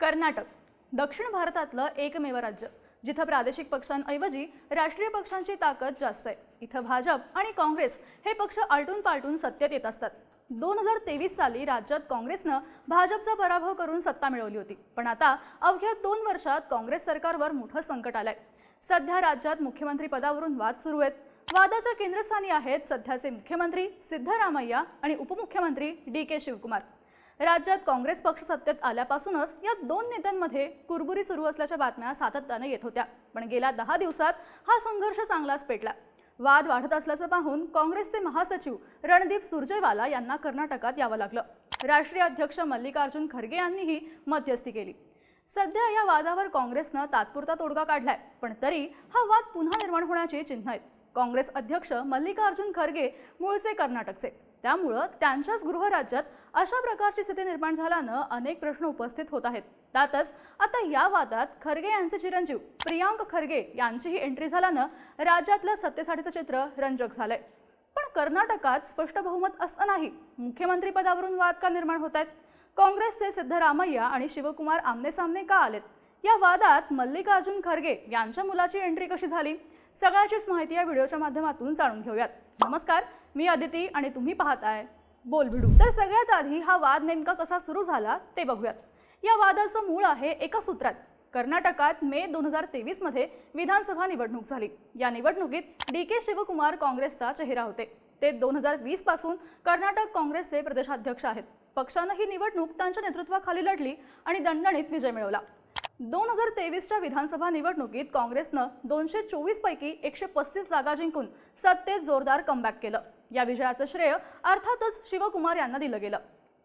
कर्नाटक दक्षिण भारतातलं एकमेव राज्य जिथं प्रादेशिक पक्षांऐवजी राष्ट्रीय पक्षांची ताकद जास्त आहे. इथं भाजप आणि काँग्रेस हे पक्ष आलटून पालटून सत्तेत येत असतात. दोन हजार तेवीस साली राज्यात काँग्रेसनं भाजपचा पराभव करून सत्ता मिळवली होती. पण आता अवघ्या दोन वर्षात काँग्रेस सरकारवर मोठं संकट आलंय. सध्या राज्यात मुख्यमंत्री पदावरून वाद सुरू आहेत. वादाच्या केंद्रस्थानी आहेत सध्याचे मुख्यमंत्री सिद्धरामय्या आणि उपमुख्यमंत्री डी के शिवकुमार. राज्यात काँग्रेस पक्ष सत्तेत आल्यापासूनच या दोन नेत्यांमध्ये कुरबुरी सुरू असल्याच्या बातम्या सातत्याने येत होत्या. पण गेल्या दहा दिवसात हा संघर्ष चांगलाच पेटला. वाद वाढत असल्याचं पाहून काँग्रेसचे महासचिव रणदीप सुरजेवाला यांना कर्नाटकात यावं लागलं. राष्ट्रीय अध्यक्ष मल्लिकार्जुन खरगे यांनीही मध्यस्थी केली. सध्या या वादावर काँग्रेसनं तात्पुरता तोडगा काढलाय पण तरी हा वाद पुन्हा निर्माण होण्याची चिन्ह आहेत. काँग्रेस अध्यक्ष मल्लिकार्जुन खरगे मूळचे कर्नाटकचे. त्यामुळं त्यांच्याच गृहराज्यात अशा प्रकारची स्थिती निर्माण झाल्यानं अनेक प्रश्न उपस्थित होत आहेत. त्यातच आता या वादात खरगे यांचे चिरंजीव प्रियांक खरगे यांचीही एंट्री झाल्यानं राज्यातलं सत्तेसाठीचं चित्र रंजक झालंय. पण कर्नाटकात स्पष्ट बहुमत असतानाही मुख्यमंत्री पदावरून वाद का निर्माण होत आहेत? काँग्रेसचे सिद्धरामय्या आणि शिवकुमार आमने सामने का आलेत? या वादात मल्लिकार्जुन खरगे यांच्या मुलाची एंट्री कशी झाली? सगळ्याचीच माहिती या व्हिडिओच्या माध्यमातून जाणून घेऊयात. नमस्कार मी अदिती आणि तुम्ही पाहताय बोल भिडू तर सगळ्यात आधी हा वाद नेमका कसा सुरू झाला ते बघूयात. या वादाचं मूळ आहे एका सूत्रात. कर्नाटकात मे दोन हजार तेवीसमध्ये विधानसभा निवडणूक झाली. या निवडणुकीत डी के शिवकुमार काँग्रेसचा चेहरा होते. ते दोन हजार वीसपासून कर्नाटक काँग्रेसचे प्रदेशाध्यक्ष आहेत. पक्षानं ही निवडणूक त्यांच्या नेतृत्वाखाली लढली आणि दणदणीत विजय मिळवला. दोन हजार तेवीसच्या विधानसभा निवडणुकीत काँग्रेसनं दोनशे चोवीस पैकी एकशे पस्तीस जागा जिंकून सत्तेत जोरदार कमबॅक केलं. या विजयाचं श्रेय अर्थातच शिवकुमार यांना दिलं गेलं.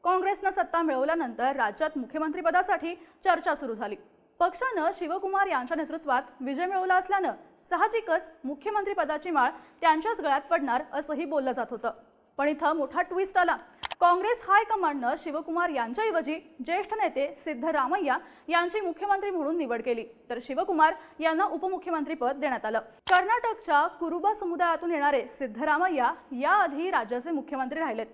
काँग्रेसनं सत्ता मिळवल्यानंतर राज्यात मुख्यमंत्रीपदासाठी चर्चा सुरू झाली. पक्षानं शिवकुमार यांच्या नेतृत्वात विजय मिळवला असल्यानं साहजिकच मुख्यमंत्रीपदाची माळ त्यांच्याच गळ्यात पडणार असंही बोललं जात होतं. पण इथं मोठा ट्विस्ट आला. काँग्रेस हायकमांडनं शिवकुमार यांच्याऐवजी ज्येष्ठ नेते सिद्धरामय्या यांची मुख्यमंत्री म्हणून निवड केली. तर शिवकुमार यांना उपमुख्यमंत्रीपद देण्यात आलं. कर्नाटकच्या कुरुबा समुदायातून येणारे सिद्धरामय्या याआधी राज्याचे मुख्यमंत्री राहिलेत.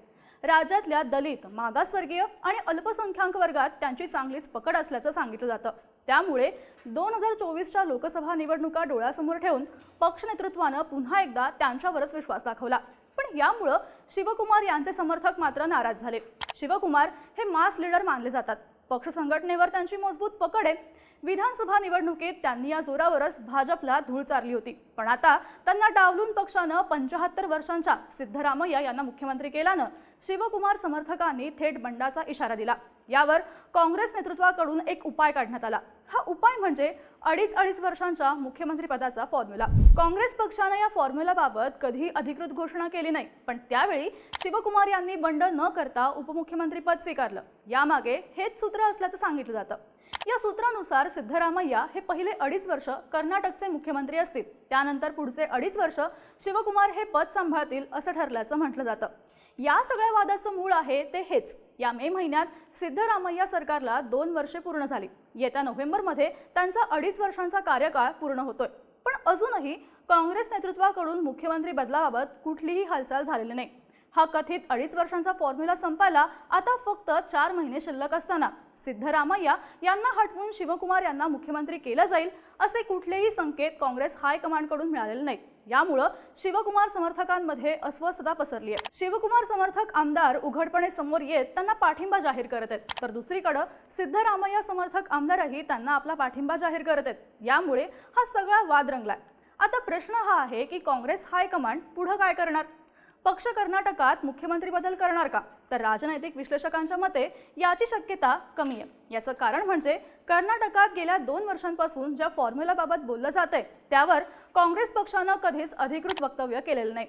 राज्यातल्या दलित मागासवर्गीय आणि अल्पसंख्याक वर्गात त्यांची चांगलीच पकड असल्याचं सांगितलं जातं. त्यामुळे दोन हजार चोवीसच्या लोकसभा निवडणुका डोळ्यासमोर ठेवून पक्ष नेतृत्वानं पुन्हा एकदा त्यांच्यावरच विश्वास दाखवला. पण यामुळं शिवकुमार यांचे समर्थक मात्र नाराज झाले. शिवकुमार हे मास लीडर मानले जातात. पक्ष संघटनेवर त्यांची मजबूत पकड आहे. विधानसभा निवडणुकीत त्यांनी या जोरावरच भाजपला धूळ चारली होती. पण आता त्यांना डावलून पक्षानं पंचाहत्तर वर्षांच्या सिद्धरामय्या यांना मुख्यमंत्री केल्यानं शिवकुमार समर्थकांनी थेट बंडाचा इशारा दिला. यावर काँग्रेस नेतृत्वाकडून एक उपाय काढण्यात आला. हा उपाय म्हणजे अडीच अडीच वर्षांच्या मुख्यमंत्रीपदाचा फॉर्म्युला काँग्रेस पक्षानं या फॉर्म्युलाबाबत कधी अधिकृत घोषणा केली नाही. पण त्यावेळी शिवकुमार यांनी बंड न करता उपमुख्यमंत्रीपद स्वीकारलं. यामागे हेच सूत्र असल्याचं सांगितलं जातं. या सूत्रानुसार सिद्धरामय्या हे पहिले अडीच वर्ष कर्नाटकचे मुख्यमंत्री असतील. त्यानंतर पुढचे अडीच वर्ष शिवकुमार हे पद सांभाळतील असं ठरल्याचं म्हटलं जातं. या सगळ्या वादाचं मूळ आहे ते हेच. या मे महिन्यात सिद्धरामय्या सरकारला दोन वर्षे पूर्ण झाली. येत्या नोव्हेंबरमध्ये त्यांचा अडीच वर्षांचा कार्यकाळ पूर्ण होतोय. पण अजूनही काँग्रेस नेतृत्वाकडून मुख्यमंत्री बदलाबाबत कुठलीही हालचाल झालेली नाही. हा कथित अडीच वर्षांचा फॉर्म्युला संपायला आता फक्त चार महिने शिल्लक असताना सिद्धरामय्या यांना हटवून शिवकुमार यांना मुख्यमंत्री केलं जाईल असे कुठलेही संकेत काँग्रेस हायकमांडकडून मिळालेले नाहीत. यामुळं शिवकुमार समर्थकांमध्ये अस्वस्थता पसरली आहे. शिवकुमार समर्थक आमदार उघडपणे समोर येत त्यांना पाठिंबा जाहीर करत आहेत. तर दुसरीकडं सिद्धरामय्या समर्थक आमदारही त्यांना आपला पाठिंबा जाहीर करत आहेत. यामुळे हा सगळा वाद रंगलाय. आता प्रश्न हा आहे की काँग्रेस हायकमांड पुढं काय करणार? पक्ष कर्नाटकात मुख्यमंत्री बदल करणार का? तर राजनैतिक विश्लेषकांच्या मते याची शक्यता कमी आहे. याचं कारण म्हणजे कर्नाटकात गेल्या दोन वर्षांपासून ज्या फॉर्म्युलाबाबत बोललं जातंय त्यावर काँग्रेस पक्षानं कधीच अधिकृत वक्तव्य केलेलं नाही.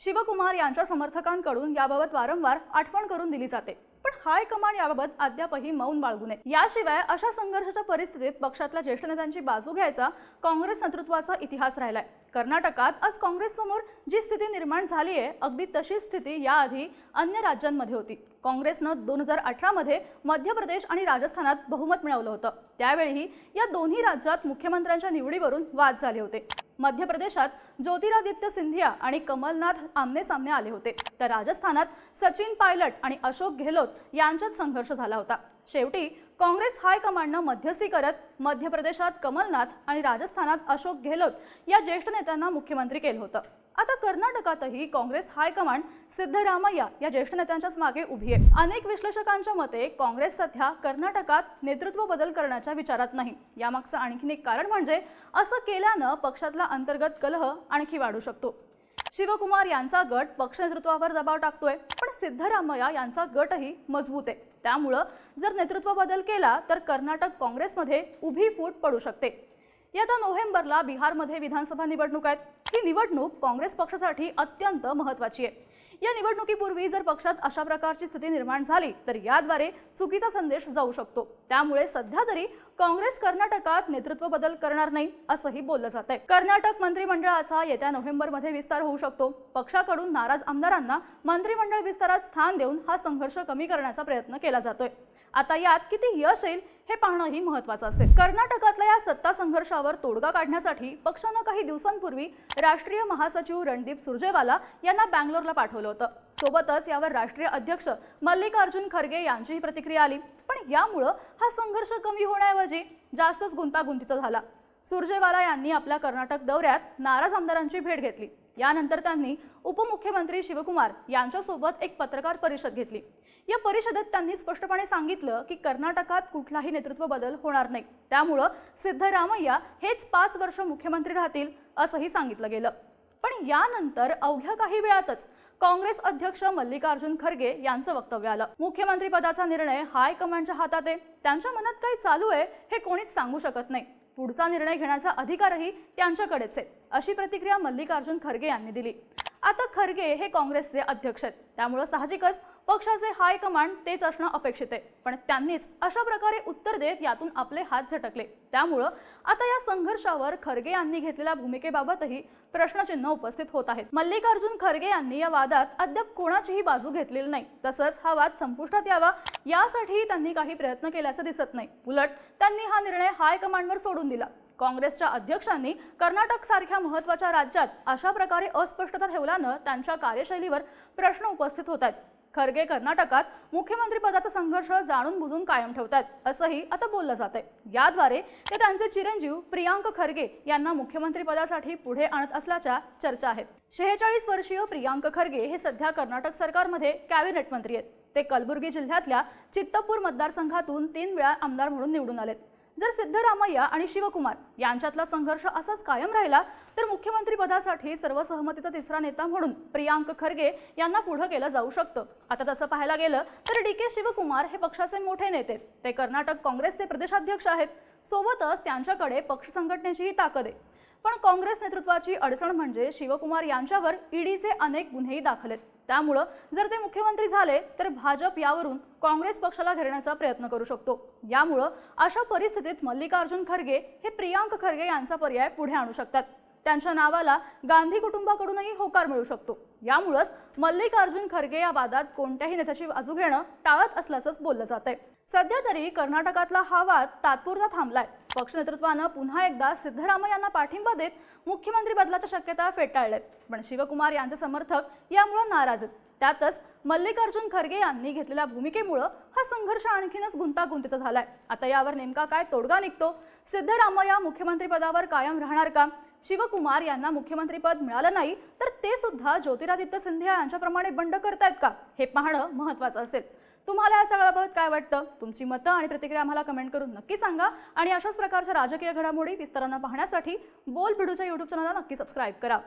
शिवकुमार यांच्या समर्थकांकडून याबाबत वारंवार आठवण करून दिली जाते. पण हायकमांड याबाबत अद्यापही मौन बाळगू नये. याशिवाय अशा संघर्षाच्या परिस्थितीत पक्षातल्या ज्येष्ठ नेत्यांची बाजू घ्यायचा काँग्रेस नेतृत्वाचा इतिहास राहिलाय. कर्नाटकात आज काँग्रेस समोर जी स्थिती निर्माण झाली आहे अगदी तशीच स्थिती याआधी अन्य राज्यांमध्ये होती. काँग्रेसनं दोन हजार अठरामध्ये मध्य प्रदेश आणि राजस्थानात बहुमत मिळवलं होतं. त्यावेळीही या दोन्ही राज्यात मुख्यमंत्र्यांच्या निवडीवरून वाद झाले होते. मध्य प्रदेशात ज्योतिरादित्य सिंधिया आणि कमलनाथ आमने सामने आले होते. तर राजस्थानात सचिन पायलट आणि अशोक गेहलोत यांच्यात संघर्ष झाला होता. शेवटी काँग्रेस हायकमांडनं मध्यस्थी करत मध्य प्रदेशात कमलनाथ आणि राजस्थानात अशोक गेहलोत या ज्येष्ठ नेत्यांना मुख्यमंत्री केलं होतं. आता कर्नाटकातही काँग्रेस हायकमांड सिद्धरामय्या या ज्येष्ठ नेत्यांच्याच मागे उभी आहे. अनेक विश्लेषकांच्या मते काँग्रेस सध्या कर्नाटकात नेतृत्व बदल करण्याच्या विचारात नाही. यामागचं आणखीन एक कारण म्हणजे असं केल्यानं पक्षातला अंतर्गत कलह आणखी वाढू शकतो. शिवकुमार यांचा गट पक्ष नेतृत्वावर दबाव टाकतोय पण सिद्धरामय्या यांचा गटही मजबूत आहे. त्यामुळं जर नेतृत्व बदल केला तर कर्नाटक काँग्रेसमध्ये उभी फूट पडू शकते. येत्या नोव्हेंबरला बिहारमध्ये विधानसभा निवडणूक आहेत. ही निवडणूक काँग्रेस पक्षासाठी अत्यंत महत्त्वाची आहे. या निवडणुकीपूर्वी जर पक्षात अशा प्रकारची स्थिती निर्माण झाली तर याद्वारे चुकीचा संदेश जाऊ शकतो. त्यामुळे सध्या तरी काँग्रेस कर्नाटकात नेतृत्व बदल करणार नाही असंही बोललं जात आहे कर्नाटक मंत्रिमंडळाचा येत्या नोव्हेंबरमध्ये विस्तार होऊ शकतो. पक्षाकडून नाराज आमदारांना मंत्रिमंडळ विस्तारात स्थान देऊन हा संघर्ष कमी करण्याचा प्रयत्न केला जातोय. आता यात किती यश येईल हे पाहणंही महत्वाचं असेल. कर्नाटकातल्या या सत्ता संघर्षावर तोडगा काढण्यासाठी पक्षानं काही दिवसांपूर्वी राष्ट्रीय महासचिव रणदीप सुरजेवाला यांना बँगलोरला पाठवलं होतं. सोबतच यावर राष्ट्रीय अध्यक्ष मल्लिकार्जुन खरगे यांचीही प्रतिक्रिया आली. पण यामुळं हा संघर्ष कमी होण्याऐवजी जास्तच गुंतागुंतीचा झाला. सुरजेवाला यांनी आपल्या कर्नाटक दौऱ्यात नाराज आमदारांची भेट घेतली. यानंतर त्यांनी उपमुख्यमंत्री शिवकुमार यांच्यासोबत एक पत्रकार परिषद घेतली. या परिषदेत त्यांनी स्पष्टपणे सांगितलं की कर्नाटकात कुठलाही नेतृत्व बदल होणार नाही. त्यामुळं सिद्धरामय्या हेच पाच वर्ष मुख्यमंत्री राहतील असंही सांगितलं गेलं. पण यानंतर अवघ्या काही वेळातच काँग्रेस अध्यक्ष मल्लिकार्जुन खरगे यांचं वक्तव्य आलं. मुख्यमंत्री पदाचा निर्णय हायकमांडच्या हातात. आहे त्यांच्या मनात काही चालू आहे हे कोणीच सांगू शकत नाही. पुढचा निर्णय घेण्याचा अधिकारही त्यांच्याकडेच आहे अशी प्रतिक्रिया मल्लिकार्जुन खरगे यांनी दिली. आता खरगे हे काँग्रेसचे अध्यक्ष आहेत. त्यामुळं साहजिकच पक्षाचे हायकमांड तेच असणं अपेक्षित आहे. पण त्यांनीच अशा प्रकारे उत्तर देत यातून आपले हात झटकले. त्यामुळं आता या संघर्षावर खरगे यांनी घेतलेल्या भूमिकेबाबतही प्रश्नचिन्ह उपस्थित होत आहेत. मल्लिकार्जुन खरगे यांनी या वादात अद्याप कोणाचीही बाजू घेतलेली नाही. तसंच हा वाद संपुष्टात यावा यासाठी त्यांनी काही प्रयत्न केल्याचं दिसत नाही. उलट त्यांनी हा निर्णय हायकमांडवर सोडून दिला. काँग्रेसच्या अध्यक्षांनी कर्नाटक सारख्या महत्त्वाच्या राज्यात अशा प्रकारे अस्पष्टता ठेवल्यानं त्यांच्या कार्यशैलीवर प्रश्न उपस्थित होत आहेत. खरगे कर्नाटकात मुख्यमंत्री पदाचा संघर्ष जाणून बुजून कायम ठेवतात असंही आता बोललं जात आहे याद्वारे ते त्यांचे चिरंजीव प्रियांक खरगे यांना मुख्यमंत्री पदासाठी पुढे आणत असल्याच्या चर्चा आहेत. शेहेचाळीस वर्षीय प्रियांक खरगे हे सध्या कर्नाटक सरकारमध्ये कॅबिनेट मंत्री आहेत. ते कलबुर्गी जिल्ह्यातल्या चित्तपूर मतदारसंघातून तीन वेळा आमदार म्हणून निवडून आलेत. जर सिद्धरामय्या आणि शिवकुमार यांच्यातला संघर्ष असाच कायम राहिला तर मुख्यमंत्री पदासाठी सर्वसहमतीचा तिसरा नेता म्हणून प्रियांक खरगे यांना पुढे केलं जाऊ शकतं. आता तसं पाहायला गेलं तर डी के शिवकुमार हे पक्षाचे मोठे नेते. ते कर्नाटक काँग्रेसचे प्रदेशाध्यक्ष आहेत. सोबतच त्यांच्याकडे पक्ष संघटनेचीही ताकद आहे. पण काँग्रेस नेतृत्वाची अडचण म्हणजे शिवकुमार यांच्यावर ईडीचे अनेक गुन्हेही दाखल आहेत. त्यामुळं जर ते मुख्यमंत्री झाले तर भाजप यावरून काँग्रेस पक्षाला घेरण्याचा प्रयत्न करू शकतो. यामुळं अशा परिस्थितीत मल्लिकार्जुन खरगे हे प्रियांक खरगे यांचा पर्याय पुढे आणू शकतात. त्यांच्या नावाला गांधी कुटुंबाकडूनही होकार मिळू शकतो. यामुळंच मल्लिकार्जुन खरगे या वादात कोणत्याही नेत्याची बाजू घेणं टाळत असल्याचंच बोललं जात आहे सध्या तरी कर्नाटकातला हा वाद तात्पुरता थांबलाय. पक्ष नेतृत्वानं पुन्हा एकदा सिद्धरामय्यांना पाठिंबा देत मुख्यमंत्री बदलाच्या शक्यता फेटाळल्यात. पण शिवकुमार यांचे समर्थक यामुळे नाराज आहेत. त्यातच मल्लिकार्जुन खरगे यांनी घेतलेल्या भूमिकेमुळं हा संघर्ष आणखीनच गुंतागुंतीचा झालाय. आता यावर नेमका काय तोडगा निघतो? सिद्धरामय्या मुख्यमंत्रीपदावर कायम राहणार का? शिवकुमार यांना मुख्यमंत्रीपद मिळालं नाही तर ते सुद्धा ज्योतिरादित्य सिंधिया यांच्याप्रमाणे बंड करतायत का? हे पाहणं महत्वाचं असेल. तुम्हाला या सगळ्याबाबत काय वाटतं? तुमची मतं आणि प्रतिक्रिया आम्हाला कमेंट करून नक्की सांगा. आणि अशाच प्रकारच्या राजकीय घडामोडी विस्तारांना पाहण्यासाठी बोल बिडूच्या यूट्यूब चॅनलला नक्की सबस्क्राईब करा.